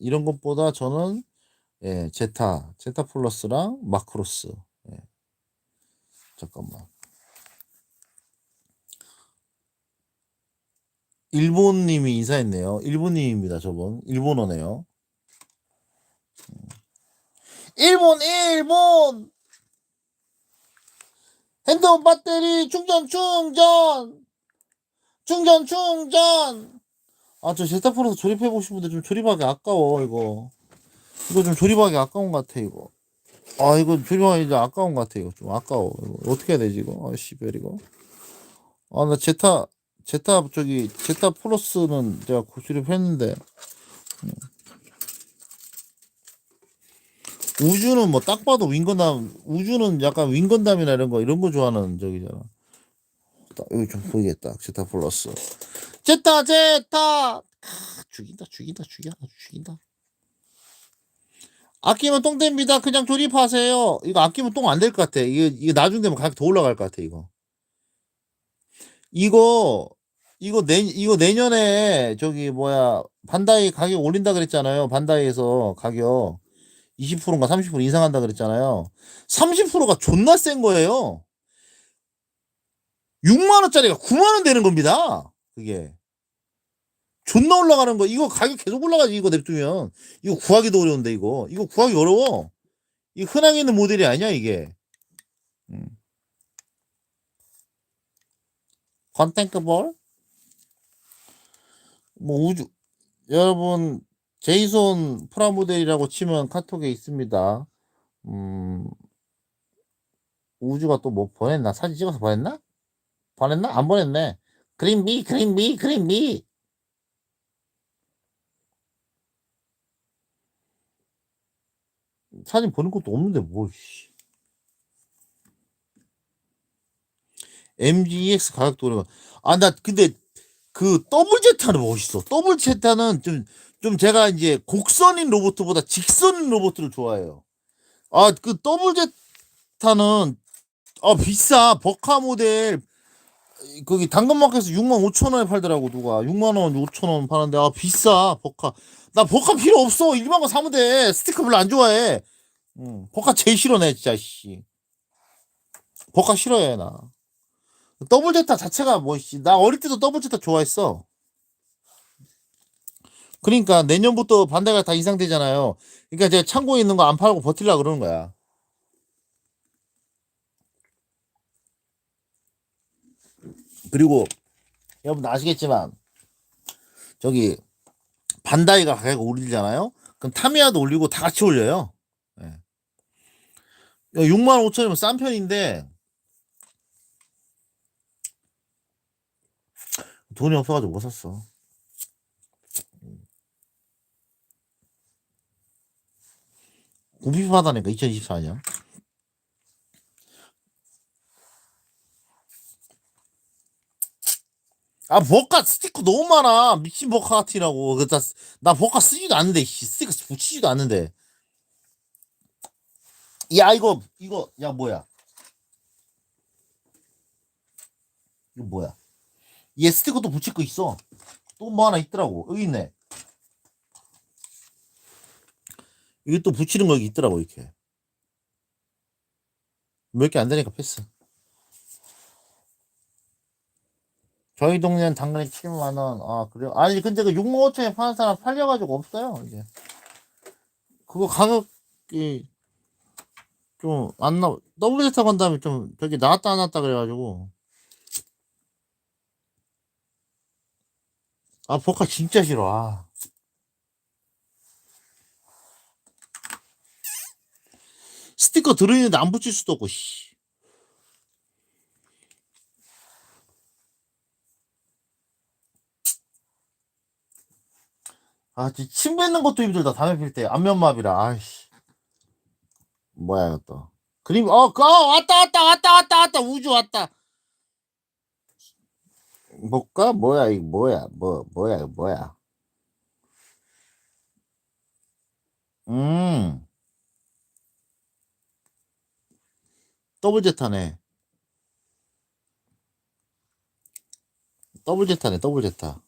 이런 것보다 저는 예, 제타, 제타 플러스랑 마크로스. 예. 잠깐만. 일본님이 인사했네요. 일본님입니다, 저분. 일본어네요. 음. 일본, 일본! 핸드폰 배터리 충전, 충전! 충전, 충전! 아, 저 제타 플러스 조립해보고 싶은데 좀 조립하기 아까워, 이거. 이거 좀 조립하기 아까운 것 같아, 이거. 아, 이거 조립하기 이제 아까운 것 같아, 이거. 좀 아까워. 이거 어떻게 해야 되지, 이거? 아, 씨발, 이거. 아, 나 제타, 제타, 저기, 제타 플러스는 제가 고- 조립했는데. 음. 우주는 뭐 딱 봐도 윙건담, 우주는 약간 윙건담이나 이런 거, 이런 거 좋아하는 저기잖아. 딱 여기 좀 보이겠다. 제타 플러스. 제타, 제타! 크, 죽인다, 죽인다, 죽인다, 죽인다. 아끼면 똥 됩니다. 그냥 조립하세요. 이거 아끼면 똥 안 될 것 같아. 이게, 이게 나중 되면 가격 더 올라갈 것 같아, 이거. 이거, 이거 내, 이거 내년에 저기 뭐야, 반다이 가격 올린다 그랬잖아요. 반다이에서 가격 20%인가 30% 인상한다 그랬잖아요. 30%가 존나 센 거예요. 6만원짜리가 9만원 되는 겁니다. 그게. 존나 올라가는 거. 이거 가격 계속 올라가지, 이거 냅두면. 이거 구하기도 어려운데, 이거. 이거 구하기 어려워. 이 흔하게 있는 모델이 아니야, 이게. 음. 컨텐크볼? 뭐, 우주, 여러분, 제이손 프라모델이라고 치면 카톡에 있습니다. 음, 우주가 또 뭐 보냈나? 사진 찍어서 보냈나? 보냈나? 안 보냈네. 그린비, 그린비, 그린비. 사진 보는 것도 없는데 뭘 씨. MGX 가격도 오르가 아나 근데 그 더블 제타는 멋있어. 더블 제타는 좀 좀 제가 이제 곡선인 로봇보다 직선인 로봇을 좋아해요. 아 그 더블 제타는 아 비싸. 버카 모델. 거기 당근마켓에서 6만 5천 원에 팔더라고 누가. 6만 원 5천 원 파는데. 아 비싸. 버카. 나 버카 필요 없어. 일반 거 사면 돼. 스티커 별로 안 좋아해 응 버카 제일 싫어내 진짜 씨 버카 싫어해 나 더블 제타 자체가 뭐, 씨, 나 어릴 때도 더블 제타 좋아했어. 그러니까 내년부터 반대가 다 이상되잖아요. 그러니까 제가 창고에 있는 거 안 팔고 버틸라 그러는 거야. 그리고 여러분 아시겠지만 저기 반다이가 가격 올리잖아요. 그럼 타미야도 올리고 다 같이 올려요. 예. 6만 5천이면 싼 편인데 돈이 없어가지고 못 샀어. 고비파다니까 2024년. 아 버카 스티커 너무 많아 미친 버카 같이라고 그나 나 버카 쓰지도 않는데 씨, 스티커 붙이지도 않는데 야 이거 이거 야 뭐야 이거 뭐야 얘 스티커도 붙일 거 있어. 또 뭐 하나 있더라고. 여기 있네. 이게 또 붙이는 거 있더라고, 이렇게. 몇 개 안 되니까 패스. 저희 동네는 당근에 7만원. 아, 그래요? 아니, 근데 그 6만 5천에 파는 사람 팔려가지고 없어요, 이제. 그거 가격이 좀 안 나, WZ 간 다음에 좀 저기 나왔다 안 나왔다 그래가지고. 아, 버카 진짜 싫어. 아. 스티커 들어있는데 안 붙일 수도 없고, 씨. 아, 진짜 침 뱉는 것도 힘들다. 담배 필 때. 안면마비라. 아이씨. 뭐야, 이것도. 그림, 어, 그, 어, 왔다, 왔다, 왔다, 왔다, 왔다. 우주 왔다. 뭘까? 뭐야, 이거 뭐야, 뭐, 뭐야, 이거 뭐야. 음. 더블 제타네. 더블 제타네, 더블 제타.